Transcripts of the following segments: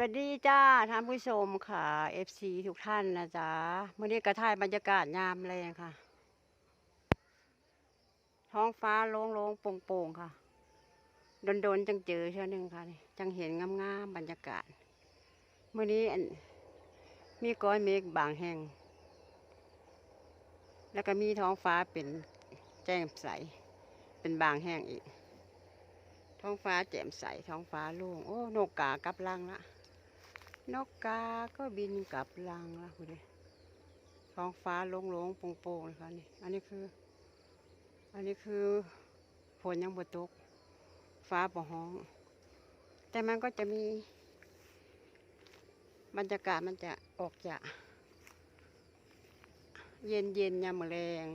วัสดีจ้าท่านผู้ชมค่ะ FC ทุกท่านนะจ๊ะเมื่อนี้กระถ่ายบรรยากาศยามแรงค่ะ ท้องฟ้าโล่งๆโปร่งๆค่ะ โดนๆจังเจอเท่านึงค่ะนี่จังเห็นงามๆบรรยากาศเมื่อนี้มีก้อนเมฆบางแห่ง แล้วก็มีท้องฟ้าเป็นแจ่มใส เป็นบางแห่งอีกท้องฟ้าแจ่มใสท้องฟ้าโล่งโอ้ นกกากลับรังละ นกกา ก็บินกลับรังละคุณดิท้องฟ้าโล่งๆโปร่งๆเลยค่ะนี่ อันนี้คือ อันนี้คือฝนยังบ่ตก ฟ้าบ่ฮ้อง แต่มันก็จะมีบรรยากาศมันจะออกจะเย็นเย็นยามมื้อแรง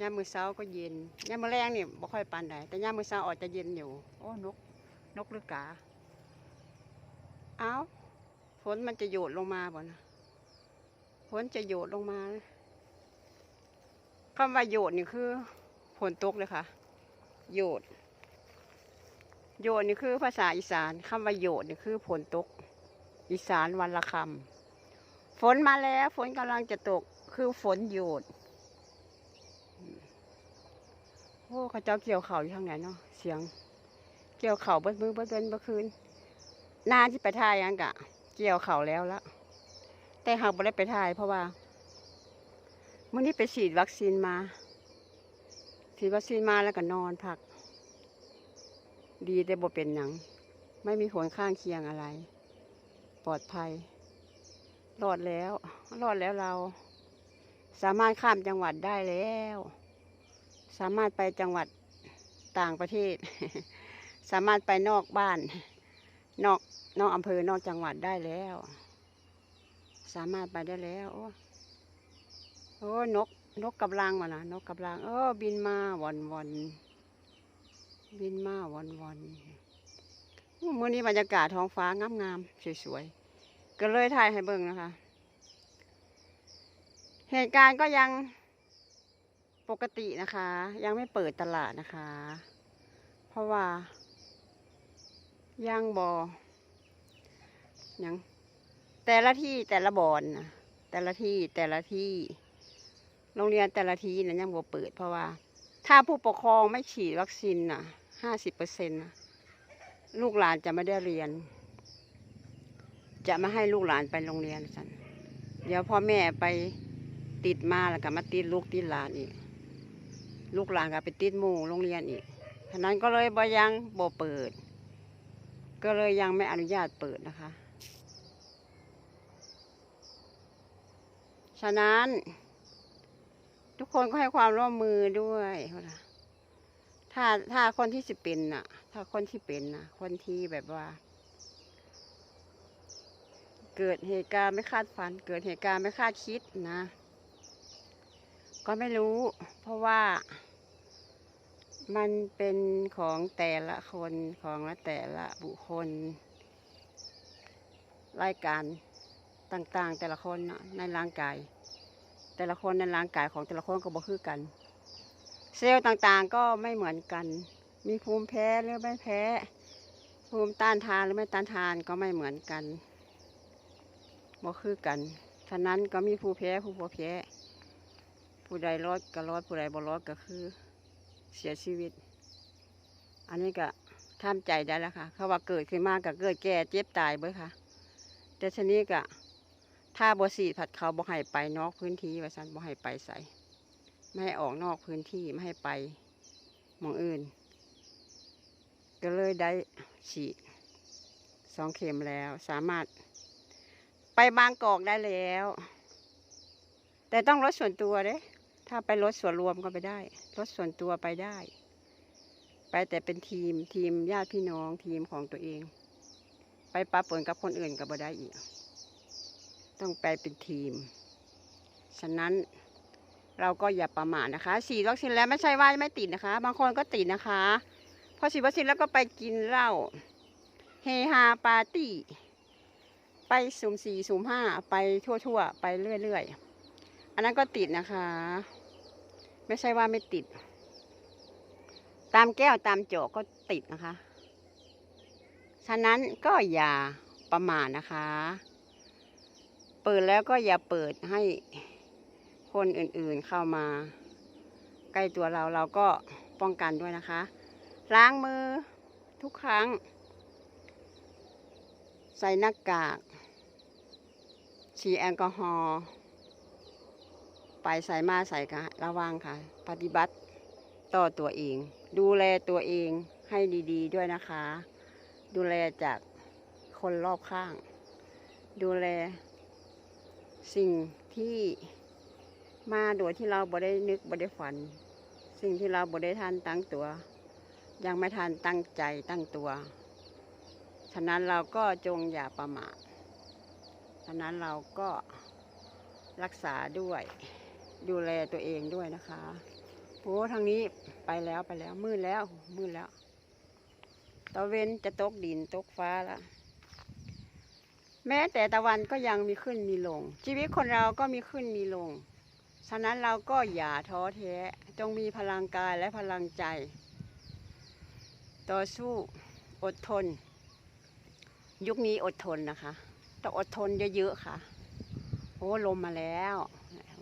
ยามมื้อเช้าก็เย็นยามมื้อแรงนี่บ่ค่อยปานใดแต่ยามมื้อเช้าออกจะเย็นอยู่ โอ้นก นกหรือกา เอ้า ฝนมันจะโยดลงมาบ่นะฝนจะโยดลงมาคำว่าโยดนี่คือฝนตกเลยค่ะ โยด โยดนี่คือภาษาอีสานคำว่าโยดนี่คือฝนตก อีสานวันละคำฝนมาแล้ว ฝนกำลังจะตก คือฝนโยดโอ้เขาเจ้าเกี่ยวเข่าอยู่ทางไหนเนาะเสียง เกี่ยวเข่าเบิ้ลมือเบิ้ลเบิ้ลเมื่อคืนนานที่ไปถ่ายยังกะ เกี่ยวเข่าแล้วละแต่หากไม่ได้ไปถ่าย เพราะว่าเมื่อนี้ไปฉีดวัคซีนมา ฉีดวัคซีนมาแล้วก็นอนพัก ดีแต่บ่เป็นหนัง ไม่มีผลข้างเคียงอะไร ปลอดภัย รอดแล้ว รอดแล้วเรา สามารถข้ามจังหวัดได้แล้ว สามารถไปจังหวัดต่างประเทศ สามารถไปนอกบ้าน นอกนอกอำเภอนอกจังหวัดได้แล้ว สามารถไปได้แล้ว โอ้โอ้นกนกกับรังวะนะนกกับรังเออ บินมาวนวนบินมาวันวันอู้มื่อนี้บรรยากาศท้องฟ้างามงามๆสวยๆก็เลยถ่ายให้เบิ่งนะคะ เหตุการณ์ก็ยังปกตินะคะ ยังไม่เปิดตลาดนะคะ เพราะว่า ยังบอยังแต่ละที่แต่ละบอนนะแต่ละที่แต่ละที่ โรงเรียนแต่ละที่นะยังบ่เปิดเพราะว่า ถ้าผู้ปกครองไม่ฉีดวัคซีนน่ะห้าสิบเปอร์เซ็นต์ลูกหลานจะไม่ได้เรียน จะไม่ให้ลูกหลานไปโรงเรียนสันเดี๋ยวพ่อแม่ไปติดมาแล้วก็มาติดลูกติดหลานอีก ลูกหลานก็ไปติดหมู่โรงเรียนอีกฉะนั้นก็เลยบ่ยังบ่เปิด ก็เลยยังไม่อนุญาตเปิดนะคะ ฉะนั้น ทุกคนก็ให้ความร่วมมือด้วยนะถ้าถ้าคนที่สิเป็นน่ะ ถ้าคนที่เป็นน่ะ คนที่แบบว่า เกิดเหตุการณ์ไม่คาดฝัน เกิดเหตุการณ์ไม่คาดคิดนะ ก็ไม่รู้ เพราะว่า มันเป็นของแต่ละคนของละแต่ละบุคคล รายการต่างๆ แต่ละคนในร่างกาย แต่ละคนในร่างกายของแต่ละคนก็บ่คือกัน เซลล์ต่างๆก็ไม่เหมือนกัน มีภูมิแพ้หรือไม่แพ้ ภูมิต้านทานหรือไม่ต้านทานก็ไม่เหมือนกันบ่คือกันฉะนั้นก็มีผู้แพ้ผู้บ่แพ้ ผู้ใดรอดก็รอดผู้ใดบ่รอดก็คือ เสียชีวิต อันนี้ก็ทำใจได้แล้วค่ะ เขาว่าเกิดขึ้นมากก็เกิดแก่เจ็บตายเบ้อค่ะ แต่ชนี้ก็ถ้าบสีผัดเขาบ่ให้ไปนอกพื้นที่ว่าสันบ่ให้ไปใส่ไม่ให้ออกนอกพื้นที่ไม่ให้ไปมองอื่น ก็เลยได้ฉีดสองเข็มแล้วสามารถไปบางกอกได้แล้ว แต่ต้องรถส่วนตัวเด้ ถ้าไปรถส่วนรวมก็ไปได้ รถส่วนตัวไปได้ ไปแต่เป็นทีมทีมญาติพี่น้องทีมของตัวเอง ไปปะปนกับคนอื่นก็บ่ได้อีก ต้องไปเป็นทีม ฉะนั้นเราก็อย่าประมาทนะคะฉีดวัคซีนแล้วไม่ใช่ว่าไม่ติดนะคะ บางคนก็ติดนะคะพอฉีดวัคซีนแล้วก็ไปกินเหล้าเฮฮาปาร์ตี้ ไปสุ่มสี่สุ่มห้าไปทั่วๆ ไปเรื่อยๆ อันนั้นก็ติดนะคะ ไม่ใช่ว่าไม่ติด ตามแก้วตามโจกก็ติดนะคะ ฉะนั้นก็อย่าประมาทนะคะ เปิดแล้วก็อย่าเปิดให้คนอื่นๆเข้ามา ใกล้ตัวเราเราก็ป้องกันด้วยนะคะ ล้างมือทุกครั้ง ใส่หน้ากากฉีดแอลกอฮอล์ ไปใส่มาใส่กันระวังค่ะ ปฏิบัติต่อตัวเอง ดูแลตัวเองให้ดีๆด้วยนะคะ ดูแลจากคนรอบข้าง ดูแล สิ่งที่มาโดยที่เราบ่ได้นึกบ่ได้ฝัน สิ่งที่เราบ่ได้ทันตั้งตัว ยังไม่ทันตั้งใจตั้งตัว ฉะนั้นเราก็จงอย่าประมาทฉะนั้นเราก็รักษาด้วย ดูแลตัวเองด้วยนะคะโอ้ทางนี้ไปแล้วไปแล้วมืดแล้วมืดแล้วตะเวนจะตกดินตกฟ้าละแม้แต่ตะวันก็ยังมีขึ้นมีลง ชีวิตคนเราก็มีขึ้นมีลง ฉะนั้นเราก็อย่าท้อแท้จงมีพลังกายและพลังใจ ต่อสู้อดทน ยุคนี้อดทนนะคะต้องอดทนเยอะๆค่ะ โอ้ลมมาแล้ว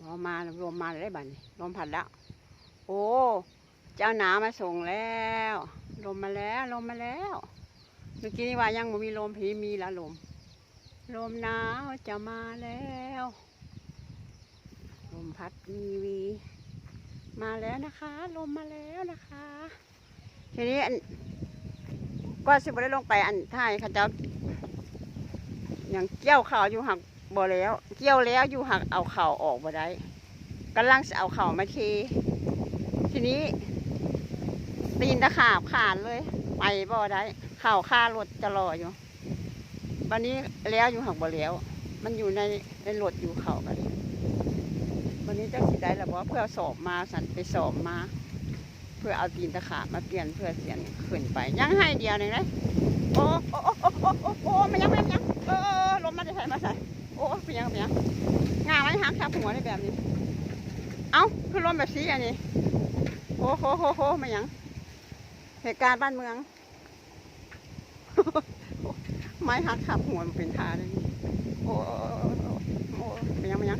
ลมมาลมมาได้บัดนลมพัดแล้ว โอ้เจ้าหนามาส่งแล้วลมมาแล้วลมมาแล้วเมื่อกี้นี่ว่ายังมีลมผีมีล้วลม ลมหนาวจะมาแล้ว ลมพัดวีวี มาแล้วนะคะ ลมมาแล้วนะคะ ทีนี้อันก็สิบได้ลงไปอันท้ายเขาเจ้าอย่างเกี่ยวข่าวอยู่หัก บ่แล้วเกี่ยวแล้วอยู่หักเอาเข่าออกบ่ได้กำลังจะเอาเข่ามาเททีนี้ ตีนตะขาบขาดเลย ไปบ่ได้เข่าค่ารถจะรออยู่วันนี้แล้วอยู่หักบ่แล้ว มันอยู่ในในรถอยู่เข่ากันวันนี้เจ้าสิได้แล้วบอกเพื่อสอบมาสันไปสอบมา เพื่อเอาตีนตะขาบมาเปลี่ยนเพื่อเสียนขึ้นไปยังให้เดียวหนึ่งเลยโอ้โอ้โอ้โอ้โอ้โอ้โอ้มันยังไมันยังเออเออลมมาจะใส่มาใส่ โอ้เป็นยังเป็นยังงามันหักทับหัวได้แบบนี้ เอ้าคือลมแบบสีอันนี้โอ้โหโหโหมันยัง เหตุการณ์บ้านเมือง ไม้หักขับหัวมันเป็นทาเลยโอ้โอ้โอ้โอ้เป็นยังเป็นยัง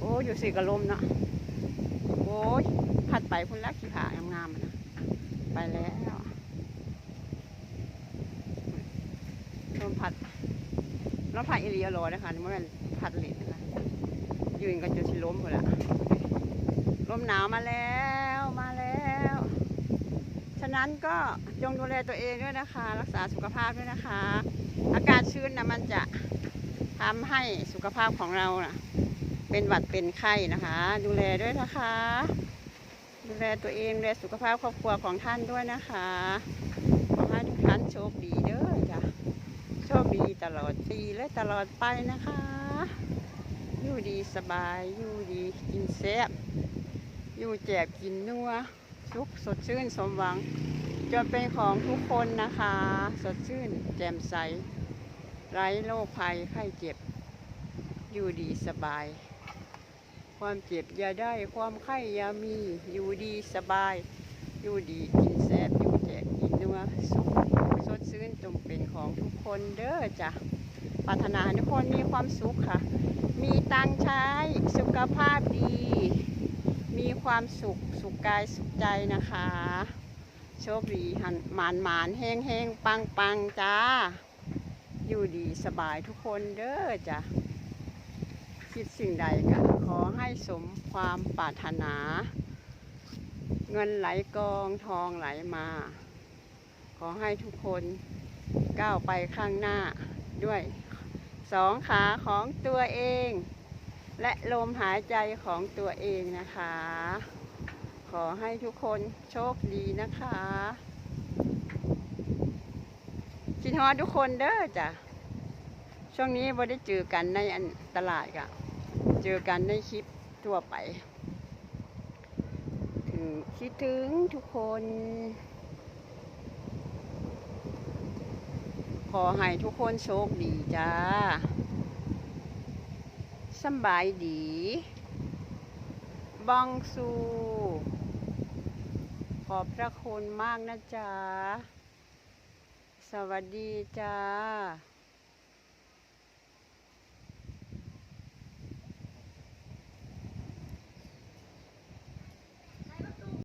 โอ้อยู่สี่กระลมเนาะโอ้ยพัดไปพุ่นลักขี้ผางามๆนะไปแล้ว ลมพัดลมพัดอิเลียโรนะคะนี่มันพัดลินนะคะยืนก็จะชิล้มหมดละลมหนาวมาแล้วมาแล้ว ฉะนั้นก็จงดูแลตัวเองด้วยนะคะ รักษาสุขภาพด้วยนะคะ อากาศชื้นนะมันจะทำให้สุขภาพของเรานะเป็นหวัดเป็นไข้นะคะ ดูแลด้วยนะคะ ดูแลตัวเองดูแลสุขภาพครอบครัวของท่านด้วยนะคะขอให้ทุกท่านโชคดีเด้อจ้ะโชคดีตลอดปีและตลอดไปนะคะ อยู่ดีสบาย อยู่ดีกินแซ่บอยู่แจบกินนัวสุขสดชื่นสมหวัง จนเป็นของทุกคนนะคะ สดชื่นแจ่มใส ไร้โรคภัยไข้เจ็บ อยู่ดีสบาย ความเจ็บอย่าได้ความไข้อย่ามีอยู่ดีสบาย อยู่ดีกินแซ่บอยู่แจกกินนัวสุข สดชื่นจงเป็นของทุกคนเด้อจ้ะปรารถนาทุกคนมีความสุขค่ะ มีตังใช้สุขภาพดี มีความสุขสุขกายสุขใจนะคะ โชคดีหันหมานหมานแห้งแห้งปังปังจ้า อยู่ดีสบายทุกคนเด้อจ้ะคิดสิ่งใดก็ขอให้สมความปรารถนา เงินไหลกองทองไหลมา ขอให้ทุกคนก้าวไปข้างหน้าด้วยสองขาของตัวเอง และลมหายใจของตัวเองนะคะ ขอให้ทุกคนโชคดีนะคะคิดฮอดทุกคนเด้อจ้ะช่วงนี้บ่ได้เจอกันในอันตลาดกะเจอกันในคลิปทั่วไป ถึงคิดถึงทุกคน อให้ทุกคนโชคดีจ้าสบายดีบองสูขอบพระคุณมากนะจ๊ะวัสดีจ้า